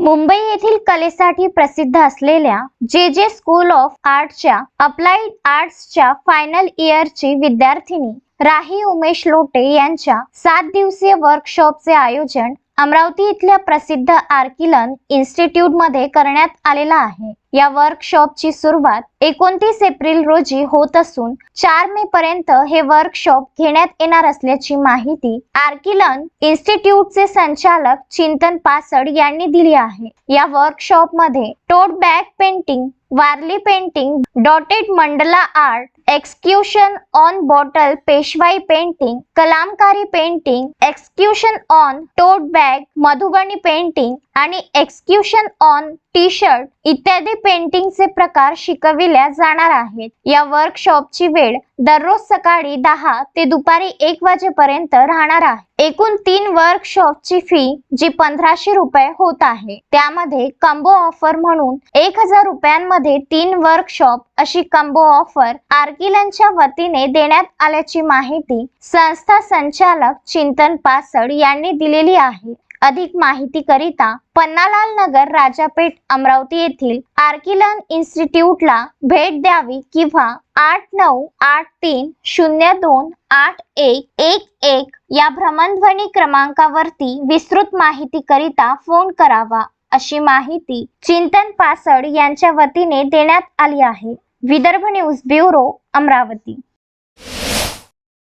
मुंबई येथील कलेसाठी प्रसिद्ध असलेल्या जे जे स्कूल ऑफ आर्टच्या अप्लाइड आर्ट्सच्या फायनल इयरची विद्यार्थिनी राही उमेश लोटे यांच्या सात दिवसीय वर्कशॉपचे आयोजन अमरावती इथल्या प्रसिद्ध आर्किलन इन्स्टिट्यूटमध्ये करण्यात आलेला आहे. या वर्कशॉपची सुरुवात एकोणतीस एप्रिल रोजी होत असून चार मे पर्यंत हे वर्कशॉप घेण्यात येणार असल्याची माहिती आर्किलन इन्स्टिट्यूटचे संचालक चिंतन पासड यांनी दिली आहे. या वर्कशॉपमध्ये tote bag painting Warli painting dotted mandala art execution on bottle Peshwai painting Kalamkari painting execution on tote bag Madhubani painting आणि एक्सक्युशन ऑन टी शर्ट इत्यादी पेंटिंगचे प्रकार शिकविल्या जाणार आहेत. या वर्कशॉपची वेळ दररोज सकाळी दहा ते दुपारी एक वाजेपर्यंत राहणार आहे. एकूण तीन वर्कशॉपची फी जी पंधराशे रुपये होत आहे. त्यामध्ये कंबो ऑफर म्हणून एक हजार रुपयांमध्ये तीन वर्कशॉप अशी कंबो ऑफर आर्किलनच्या वतीने देण्यात आल्याची माहिती संस्था संचालक चिंतन पासड यांनी दिलेली आहे. अधिक माहिती करिता पन्नालाल नगर राजापेठ अमरावती येथील आर्किलन इन्स्टिट्यूटला भेट द्यावी किंवा आठ नऊ आठ तीन शून्य दोन आठ एक एक एक या भ्रमणध्वनी क्रमांकावरती विस्तृत माहिती करिता फोन करावा अशी माहिती चिंतन पासड यांच्या वतीने देण्यात आली आहे. Vidarbha news bureau Amravati.